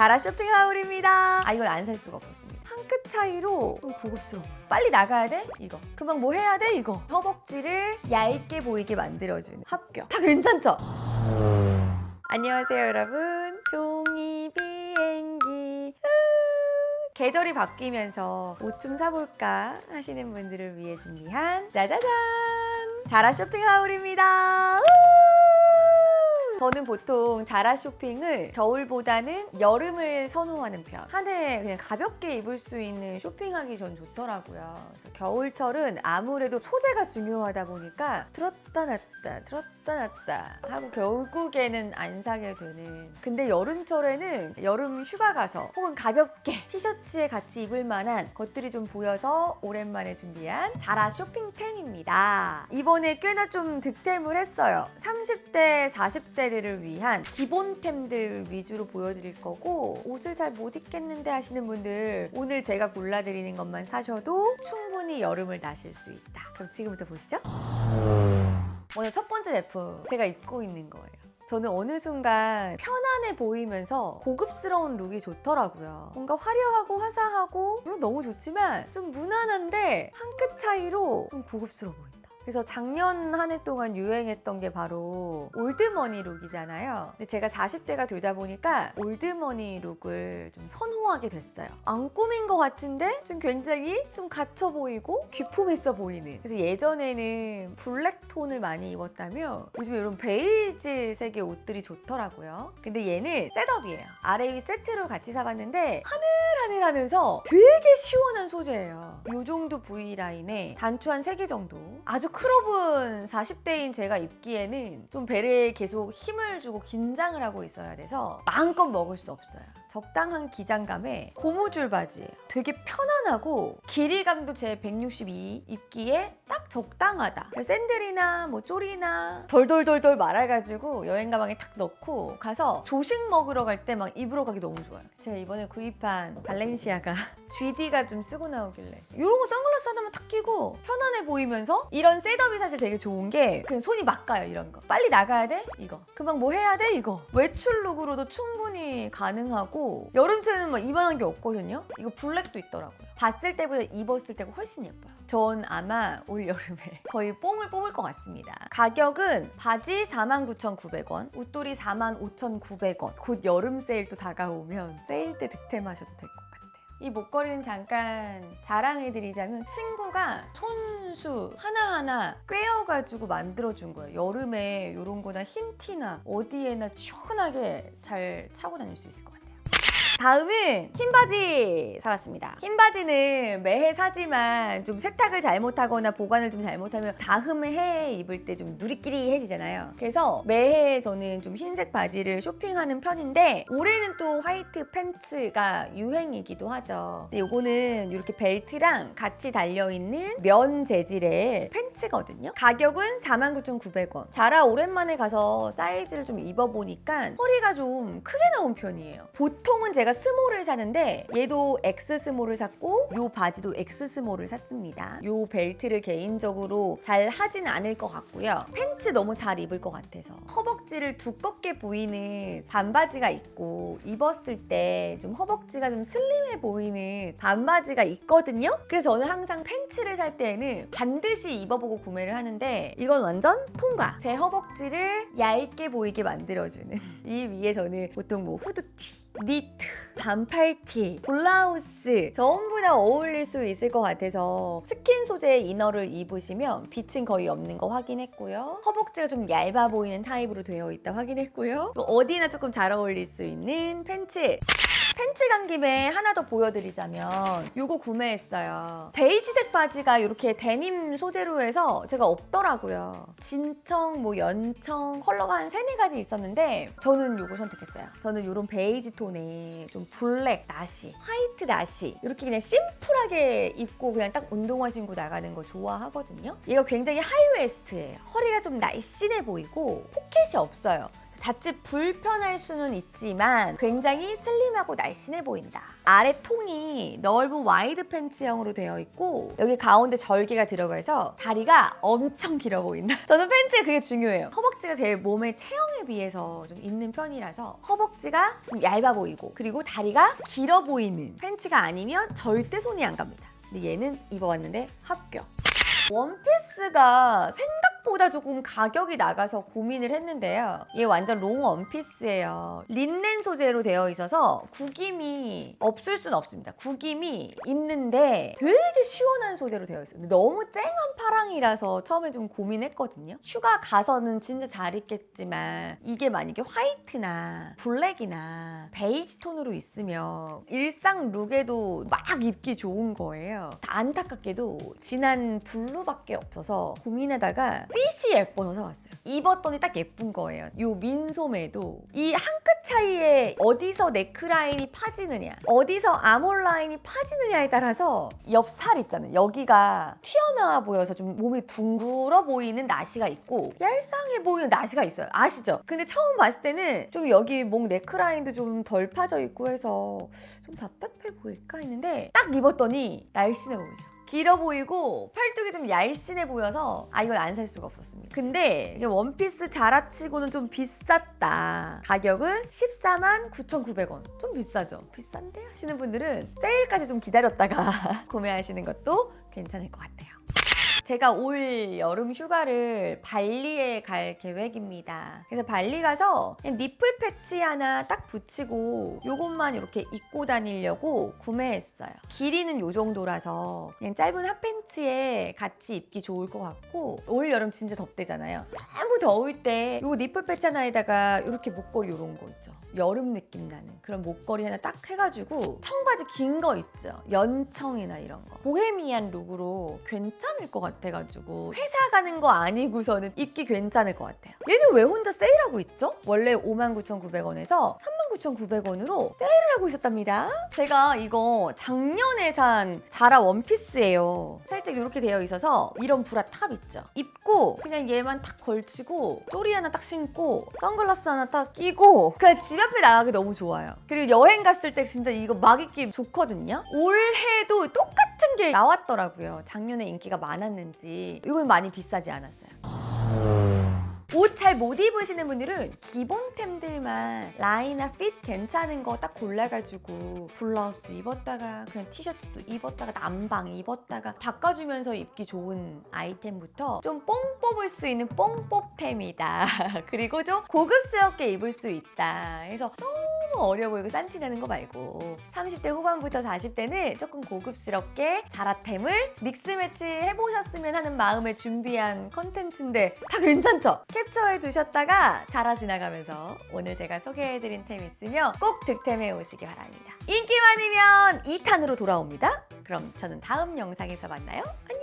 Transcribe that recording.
자라 쇼핑 하울입니다. 아 이건 안살 수가 없었습니다. 한 끗 차이로 좀 고급스러워. 빨리 나가야 돼? 이거. 금방 뭐 해야 돼? 이거. 허벅지를 얇게 보이게 만들어주는 합격. 다 괜찮죠? 안녕하세요 여러분. 종이 비행기. 으, 계절이 바뀌면서 옷 좀 사볼까 하시는 분들을 위해 준비한 짜자잔 자라 쇼핑 하울입니다. 우! 저는 보통 자라 쇼핑을 겨울보다는 여름을 선호하는 편. 한 해 그냥 가볍게 입을 수 있는 쇼핑하기 전 좋더라고요. 그래서 겨울철은 아무래도 소재가 중요하다 보니까 들었다 놨다 들었다 놨다 하고 결국에는 안 사게 되는. 근데 여름철에는 여름 휴가 가서 혹은 가볍게 티셔츠에 같이 입을 만한 것들이 좀 보여서 오랜만에 준비한 자라 쇼핑템입니다. 이번에 꽤나 좀 득템을 했어요. 30대, 40대들을 위한 기본템들 위주로 보여드릴 거고 옷을 잘 못 입겠는데 하시는 분들 오늘 제가 골라드리는 것만 사셔도 충분히 여름을 나실 수 있다. 그럼 지금부터 보시죠. 오늘 첫 번째 제품 제가 입고 있는 거예요. 저는 어느 순간 편안해 보이면서 고급스러운 룩이 좋더라고요. 뭔가 화려하고 화사하고 물론 너무 좋지만 좀 무난한데 한 끗 차이로 좀 고급스러워 보인다. 그래서 작년 한 해 동안 유행했던 게 바로 올드머니 룩이잖아요. 근데 제가 40대가 되다 보니까 올드머니 룩을 좀 선호하게 됐어요. 안 꾸민 것 같은데 좀 굉장히 좀 갇혀 보이고 귀품 있어 보이는. 그래서 예전에는 블랙 톤을 많이 입었다면 요즘 이런 베이지 색의 옷들이 좋더라고요. 근데 얘는 셋업이에요. 아래 위 세트로 같이 사봤는데 하늘하늘하면서 되게 시원한 소재예요. 이 정도 V 라인에 단추 한 3개 정도. 아주 크롭은 40대인 제가 입기에는 좀 배를 계속 힘을 주고 긴장을 하고 있어야 돼서 마음껏 먹을 수 없어요. 적당한 기장감에 고무줄 바지예요. 되게 편안하고 길이감도 제 162 입기에 딱 적당하다. 샌들이나 뭐 쪼리나 덜덜덜덜 말아가지고 여행 가방에 탁 넣고 가서 조식 먹으러 갈 때 막 입으러 가기 너무 좋아요. 제가 이번에 구입한 발렌시아가 GD가 좀 쓰고 나오길래 이런 거 선글라스 하나만 탁 끼고 편안해 보이면서 이런 셋업이 사실 되게 좋은 게 그냥 손이 막 가요 이런 거. 빨리 나가야 돼? 이거. 금방 뭐 해야 돼? 이거. 외출 룩으로도 충분히 가능하고 여름철에는 막 이만한 게 없거든요. 이거 블랙도 있더라고요. 봤을 때보다 입었을 때가 훨씬 예뻐요. 전 아마 올 여름에 거의 뽕을 뽑을 것 같습니다. 가격은 바지 49,900원, 웃돌이 45,900원. 곧 여름 세일도 다가오면 세일 때 득템하셔도 될 것 같아요. 이 목걸이는 잠깐 자랑해드리자면 친구가 손수 하나하나 꿰어가지고 만들어준 거예요. 여름에 이런 거나 흰 티나 어디에나 시원하게 잘 차고 다닐 수 있을 것 같아요. 다음은 흰 바지 사왔습니다. 흰 바지는 매해 사지만 좀 세탁을 잘못하거나 보관을 좀 잘못하면 다음 해 입을 때 좀 누리끼리해지잖아요. 그래서 매해 저는 좀 흰색 바지를 쇼핑하는 편인데 올해는 또 화이트 팬츠가 유행이기도 하죠. 근데 요거는 이렇게 벨트랑 같이 달려있는 면 재질의 팬츠거든요. 가격은 49,900원. 자라 오랜만에 가서 사이즈를 좀 입어보니까 허리가 좀 크게 나온 편이에요. 보통은 제가 스몰을 사는데 얘도 X 스몰을 샀고 요 바지도 X 스몰을 샀습니다. 요 벨트를 개인적으로 잘 하진 않을 것 같고요. 팬츠 너무 잘 입을 것 같아서 허벅지를 두껍게 보이는 반바지가 있고 입었을 때 좀 허벅지가 좀 슬림해 보이는 반바지가 있거든요. 그래서 저는 항상 팬츠를 살 때에는 반드시 입어보고 구매를 하는데 이건 완전 통과. 제 허벅지를 얇게 보이게 만들어주는 이 위에 저는 보통 뭐 후드티 니트, 반팔티, 블라우스 전부 다 어울릴 수 있을 것 같아서 스킨 소재의 이너를 입으시면 빛은 거의 없는 거 확인했고요. 허벅지가 좀 얇아 보이는 타입으로 되어 있다 확인했고요. 또 어디나 조금 잘 어울릴 수 있는 팬츠. 팬츠 간 김에 하나 더 보여드리자면 요거 구매했어요. 베이지색 바지가 이렇게 데님 소재로 해서 제가 없더라고요. 진청, 뭐 연청 컬러가 한 세네 가지 있었는데 저는 요거 선택했어요. 저는 요런 베이지 톤에 좀 블랙 나시, 화이트 나시 이렇게 그냥 심플하게 입고 그냥 딱 운동화 신고 나가는 거 좋아하거든요. 얘가 굉장히 하이웨스트예요. 허리가 좀 날씬해 보이고 포켓이 없어요. 자칫 불편할 수는 있지만 굉장히 슬림하고 날씬해 보인다. 아래 통이 넓은 와이드 팬츠형으로 되어 있고 여기 가운데 절개가 들어가서 다리가 엄청 길어 보인다. 저는 팬츠에 그게 중요해요. 허벅지가 제 몸의 체형에 비해서 좀 있는 편이라서 허벅지가 좀 얇아 보이고 그리고 다리가 길어 보이는 팬츠가 아니면 절대 손이 안 갑니다. 근데 얘는 입어봤는데 합격. 원피스가 생각 보다 조금 가격이 나가서 고민을 했는데요. 얘 완전 롱 원피스예요. 린넨 소재로 되어 있어서 구김이 없을 순 없습니다. 구김이 있는데 되게 시원한 소재로 되어 있어요. 너무 쨍한 파랑이라서 처음에 좀 고민했거든요. 휴가 가서는 진짜 잘 입겠지만 이게 만약에 화이트나 블랙이나 베이지 톤으로 있으면 일상 룩에도 막 입기 좋은 거예요. 안타깝게도 진한 블루밖에 없어서 고민하다가 핏이 예뻐서 사왔어요. 입었더니 딱 예쁜 거예요. 요 민소매도 이 한 끗 차이에 어디서 네크라인이 파지느냐, 어디서 아몰 라인이 파지느냐에 따라서 옆살 있잖아요. 여기가 튀어나와 보여서 좀 몸이 둥글어 보이는 나시가 있고 얄쌍해 보이는 나시가 있어요. 아시죠? 근데 처음 봤을 때는 좀 여기 목 네크라인도 좀 덜 파져 있고 해서 좀 답답해 보일까 했는데 딱 입었더니 날씬해 보이죠. 길어 보이고 팔뚝이 좀 얄씬해 보여서 아 이건 안 살 수가 없었습니다. 근데 원피스 자라치고는 좀 비쌌다. 가격은 14만 9,900원. 좀 비싸죠? 비싼데 하시는 분들은 세일까지 좀 기다렸다가 구매하시는 것도 괜찮을 것 같아요. 제가 올 여름 휴가를 발리에 갈 계획입니다. 그래서 발리 가서 그냥 니플 패치 하나 딱 붙이고 요것만 이렇게 입고 다니려고 구매했어요. 길이는 요 정도라서 그냥 짧은 핫팬츠에 같이 입기 좋을 것 같고 올 여름 진짜 덥대잖아요. 너무 더울 때 요 니플 패치 하나에다가 이렇게 목걸이 요런 거 있죠. 여름 느낌 나는 그런 목걸이 하나 딱 해가지고 청바지 긴 거 있죠. 연청이나 이런 거. 보헤미안 룩으로 괜찮을 것 같아가지고 회사 가는 거 아니고서는 입기 괜찮을 것 같아요. 얘는 왜 혼자 세일하고 있죠? 원래 59,900원에서 39,900원으로 세일을 하고 있었답니다. 제가 이거 작년에 산 자라 원피스예요. 살짝 이렇게 되어 있어서 이런 브라 탑 있죠. 입고 그냥 얘만 탁 걸치고 쪼리 하나 딱 신고 선글라스 하나 딱 끼고 그냥 집 앞에 나가기 너무 좋아요. 그리고 여행 갔을 때 진짜 이거 막 입기 좋거든요. 올해도 똑같은 게 나왔더라고요. 작년에 인기가 많았는지 이건 많이 비싸지 않았어요. 옷 잘 못 입으시는 분들은 기본템들만 라인이나 핏 괜찮은 거 딱 골라가지고 블라우스 입었다가 그냥 티셔츠도 입었다가 남방 입었다가 바꿔주면서 입기 좋은 아이템부터 좀 뽕 뽑을 수 있는 뽕뽑템이다. 그리고 좀 고급스럽게 입을 수 있다. 그래서 너무 어려 보이고 싼티 나는 거 말고 30대 후반부터 40대는 조금 고급스럽게 자라템을 믹스매치 해보셨으면 하는 마음에 준비한 컨텐츠인데 다 괜찮죠? 캡처해 두셨다가 자라 지나가면서 오늘 제가 소개해드린 템 있으면 꼭 득템해 오시기 바랍니다. 인기 많으면 2탄으로 돌아옵니다. 그럼 저는 다음 영상에서 만나요. 안녕!